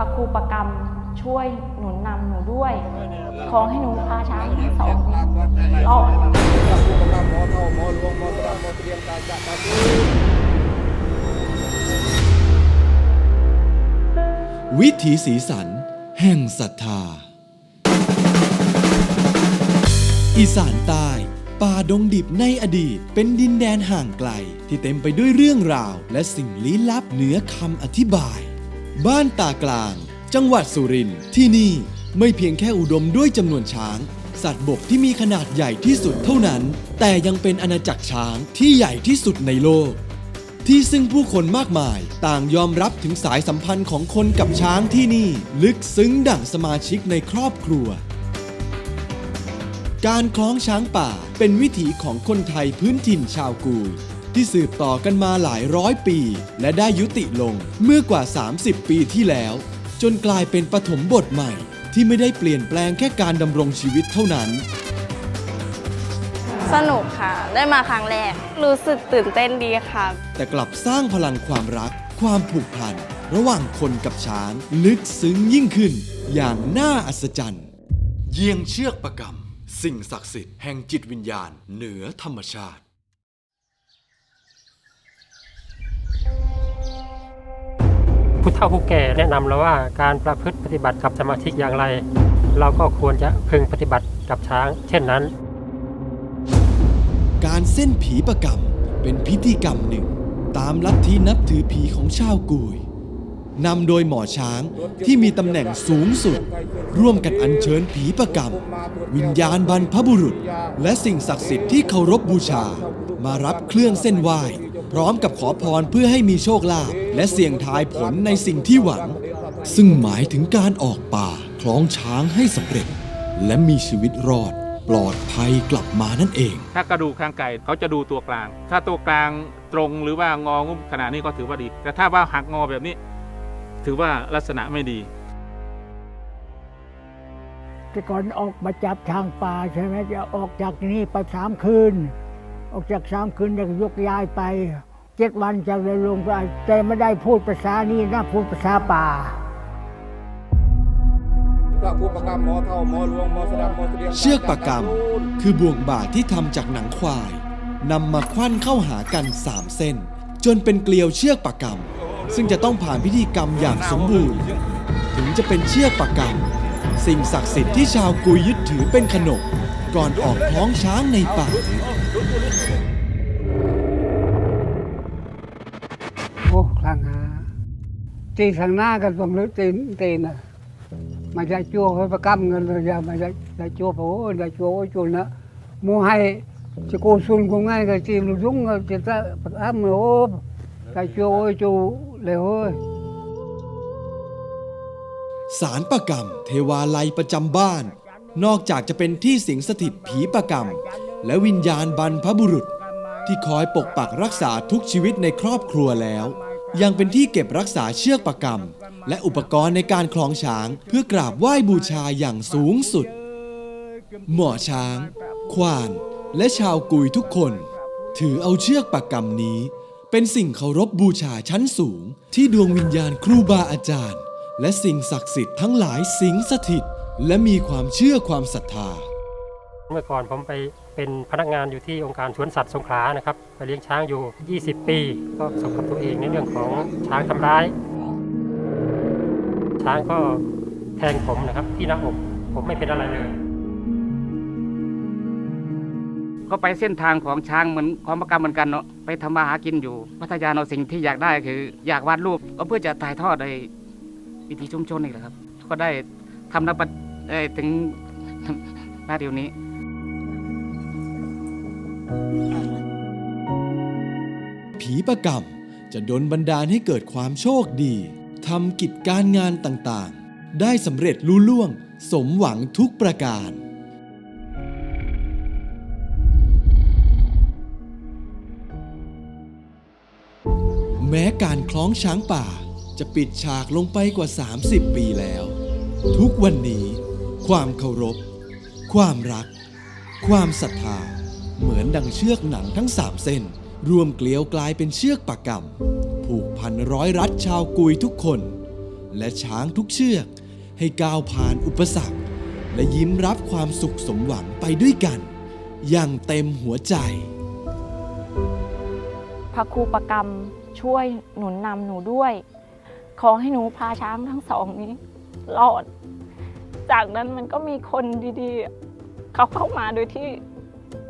ระครูประกรรมช่วยหนุนนำหนูด้วย ขอให้หนูพาช้างทั้งสองรอดพระผู้ประกำหมอเท่าหมอหลวงหมอสดำหมอเตรียมตาจะตาดูวิถีสีสัน แห่งศรัทธา อีสานใต้ ป่าดงดิบในอดีต เป็นดินแดนห่างไกล ที่เต็มไปด้วยเรื่องราว และสิ่งลี้ลับเหนือคำอธิบาย บ้านตากลาง จังหวัดสุรินทร์ที่นี่ไม่เพียงแค่อุดมด้วยจำนวนช้าง สัตว์บกที่มีขนาดใหญ่ที่สุดเท่านั้น แต่ยังเป็นอาณาจักรช้างที่ใหญ่ที่สุดในโลก ที่ซึ่งผู้คนมากมายต่างยอมรับถึงสายสัมพันธ์ของคนกับช้างที่นี่ ลึกซึ้งดั่งสมาชิกในครอบครัว การคล้องช้างป่าเป็นวิถีของคนไทยพื้นถิ่นชาวกูย ที่สืบต่อกันมาหลายร้อยปี และได้ยุติลงเมื่อกว่า 30 ปีที่แล้ว จนกลายเป็นปฐมบทใหม่ ที่ไม่ได้เปลี่ยนแปลงแค่การดำรงชีวิตเท่านั้น สนุกค่ะ ได้มาครั้งแรก รู้สึกตื่นเต้นดีค่ะ แต่กลับสร้างพลังความรัก ความผูกพัน ระหว่างคนกับช้าง ลึกซึ้งยิ่งขึ้น อย่างน่าอัศจรรย์ เยี่ยงเชือกประกรรม สิ่งศักดิ์สิทธิ์แห่งจิตวิญญาณ เหนือธรรมชาติ ผู้เฒ่าผู้แก่แนะนำเราว่าการประพฤติปฏิบัติกับสมาชิกอย่างไร เราก็ควรจะพึงปฏิบัติกับช้าง เช่นนั้น การเส้นผีประกรรมเป็นพิธีกรรมหนึ่ง ตามลัทธินับถือผีของชาวกุยนำโดยหมอช้างที่มีตำแหน่งสูงสุด ร่วมกันอัญเชิญผีประกรรม วิญญาณบรรพบุรุษ และสิ่งศักดิ์สิทธิ์ที่เคารพบูชา มารับเครื่องเส้นไหว้ พร้อมกับขอพรเพื่อให้มีโชคลาภและเสี่ยงทายผลในสิ่งที่หวัง ซึ่งหมายถึงการออกป่าคล้องช้างให้สำเร็จ และมีชีวิตรอด ปลอดภัยกลับมานั่นเอง ถ้ากระดูกข้างไก่เขาจะดูตัวกลาง ถ้าตัวกลางตรงหรือว่างองุ้มขนาดนี้ก็ถือว่าดี แต่ถ้าว่าหักงอแบบนี้ ถือว่าลักษณะไม่ดีแต่ก่อนออกมาจับช้างป่าใช่ไหมจะออกจากนี่ไปสามคืน ออกจากสามคืนจะยกย้ายไปเจ็ดวันจะเลยลงไปแต่ไม่ได้พูดภาษานี่นะพูดภาษาป่าพระผู้ประกำหมอเท่าหมอหลวงหมอสดำหมอเตรียมตาเชือกปากกรรมคือบ่วงบาทที่ทำจากหนังควายนำมาควันเข้าหากัน3เส้น จนเป็นเกลียวเชือกปากกรรมซึ่งจะต้องผ่านพิธีกรรมอย่างสมบูรณ์ ถึงจะเป็นเชือกปากกรรมสิ่งศักดิ์สิทธิ์ที่ชาวกุยยึดถือเป็นขนบก่อนออกคล้องช้างในป่า โอ้คลังหาตีทางหน้ากันตรงนี้ตีนตีนอะมาจะจั่วเขาประกำเงินเลยอย่ามาจะจะจั่วโอ้จะจั่วโอ้จุนนะมูให้จะโกซุนกูง่ายก็ตีมรุ่งก็จะตะประกำโอ้จะจั่วโอ้จูเลยโอ้ยสารประกรรม เทวาลัยประจำบ้าน นอกจากจะเป็นที่สิงสถิตผีประกรรม และวิญญาณบรรพบุรุษ ที่คอยปกปักรักษาทุกชีวิตในครอบครัวแล้ว ยังเป็นที่เก็บรักษาเชือกประกรรมและอุปกรณ์ในการคล้องช้าง เพื่อกราบไหว้บูชาอย่างสูงสุด หมอช้าง ควาน และชาวกุยทุกคน ถือเอาเชือกประกรรมนี้ เป็นสิ่งเคารพบูชาชั้นสูง ที่ดวงวิญญาณครูบาอาจารย์ และสิ่งศักดิ์สิทธิ์ทั้งหลายสิงสถิตและมีความเชื่อความศรัทธา เมื่อก่อนผมไป เป็นพนักงานอยู่ที่องค์การสวนสัตว์สงขลานะครับไปเลี้ยงช้างอยู่ 20 ปี ก็ประสบกับตัวเองในเรื่องของช้างทำร้าย ช้างก็แทงผมนะครับที่หน้าอกผมไม่เป็นอะไรเลย ก็ไปเส้นทางของช้างเหมือนของประกรรมเหมือนกันเนาะไปทำมาหากินอยู่พัทยาเนาสิ่งที่อยากได้คือ อยากวาดรูปก็เพื่อจะถ่ายทอดในวิถีชุมชนนี่แหละครับ ก็ได้ทำนับปัดถึงหน้าเดียวนี้ ผีประกรรมจะดลบันดาลให้เกิดความโชคดีทำกิจการงานต่างๆ ได้สำเร็จลุล่วง สมหวังทุกประการ แม้การคล้องช้างป่าจะปิดฉากลงไปกว่า 30 ปีแล้ว ทุกวันนี้ ความเคารพ ความรัก ความศรัทธา เหมือนดังเชือกหนังทั้งสามเส้น รวมเกลียวกลายเป็นเชือกปากกรรมผูกพันร้อยรัดชาวกุยทุกคน และช้างทุกเชือกให้ก้าวผ่านอุปสรรค และยิ้มรับความสุขสมหวังไปด้วยกัน อย่างเต็มหัวใจ พระครูประกรรมช่วยหนุนนำหนูด้วย ขอให้หนูพาช้างทั้งสองนี้รอด จากนั้นมันก็มีคนดีๆ เขาเข้ามาโดยที่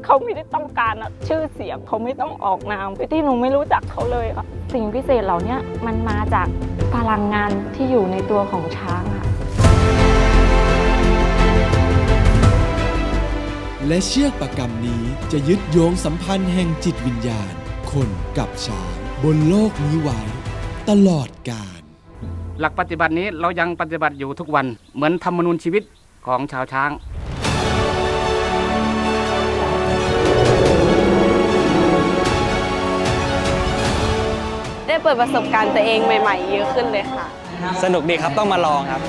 เขาไม่ได้ต้องการอะชื่อเสียงเขาไม่ต้องออกนามไปที่หนูไม่รู้จักเขาเลยค่ะสิ่งพิเศษเหล่านี้มันมาจากพลังงานที่อยู่ในตัวของช้างค่ะและเชือกประกรรมนี้จะยึดโยงสัมพันธ์แห่งจิตวิญญาณ คนกับช้างบนโลกนี้ไว้ ตลอดกาลหลักปฏิบัตินี้เรายังปฏิบัติอยู่ทุกวันเหมือนธรรมนูญชีวิตของชาวช้าง ได้เปิดประสบการณ์ตัวเองใหม่ ๆ เยอะขึ้นเลยค่ะ สนุกดีครับต้องมาลองครับ